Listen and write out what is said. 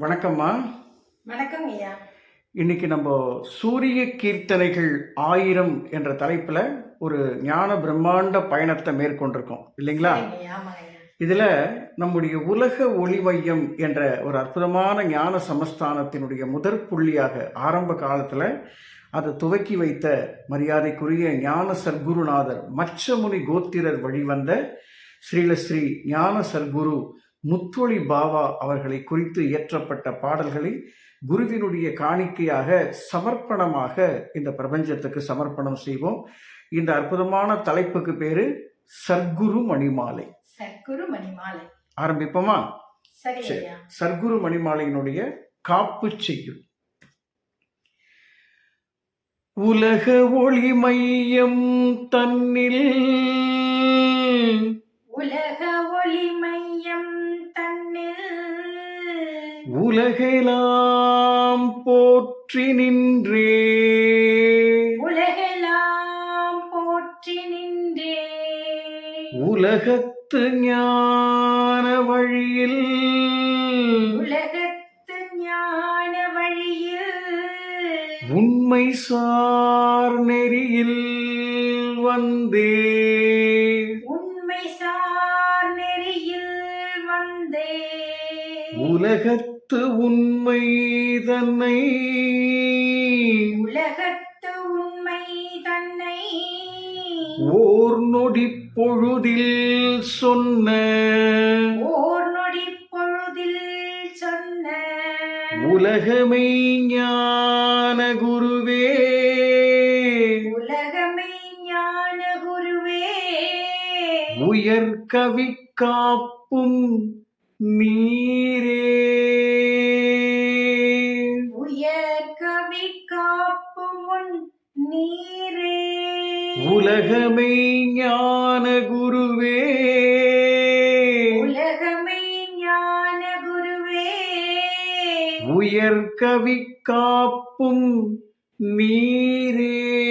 வணக்கம்மா. வணக்கம் ஐயா. இன்னைக்கு நம்ம சூரிய கீர்த்தனைகள் ஆயிரம் என்ற தலைப்பில் ஒரு ஞான பிரம்மாண்ட பயணத்தை மேற்கொண்டிருக்கோம். இல்லைங்களா. இதில் நம்முடைய உலக ஒளி மையம் என்ற ஒரு அற்புதமான ஞான சமஸ்தானத்தினுடைய முதற் புள்ளியாக ஆரம்ப காலத்தில் அதை துவக்கி வைத்த மரியாதைக்குரிய ஞான சர்க்குருநாதர் மச்சமுனி கோத்திரர் வழிவந்த ஸ்ரீலஸ்ரீ ஞான சர்க்குரு முத்தொளி பாவா அவர்களை குறித்து இயற்றப்பட்ட பாடல்களை குருவினுடைய காணிக்கையாக சமர்ப்பணமாக இந்த பிரபஞ்சத்துக்கு சமர்ப்பணம் செய்வோம். இந்த அற்புதமான தலைப்புக்கு பேரு சர்க்குரு மணிமாலை. சர்க்குரு மணிமாலை. ஆரம்பிப்போமா? சர்க்குரு மணிமாலையினுடைய காப்பு செய்யுள். உலக ஒளி மையம் தன்னில். உலக ஒளி மையம் உலகெல்லாம் போற்றி நின்றே. உலகெல்லாம் போற்றி நின்றே. உலகத்து ஞான வழியில். உலகத்து ஞான வழியில். உண்மை சார் நெறியில் வந்தே. உண்மை சார் நெறியில் வந்தே. உலகத்து உண்மை தன்னை உலகத்து உண்மை தன்னை ஓர் நொடி பொழுதில் சொன்ன. ஓர் நொடி பொழுதில் சொன்ன. உலகமை ஞான குருவே. உலகமே ஞான குருவே. உயர் கவி காப்பும் நீரே. உலகமை ஞான குருவே. உலகமே ஞான குருவே. உயர் கவி காப்பும் நீரே.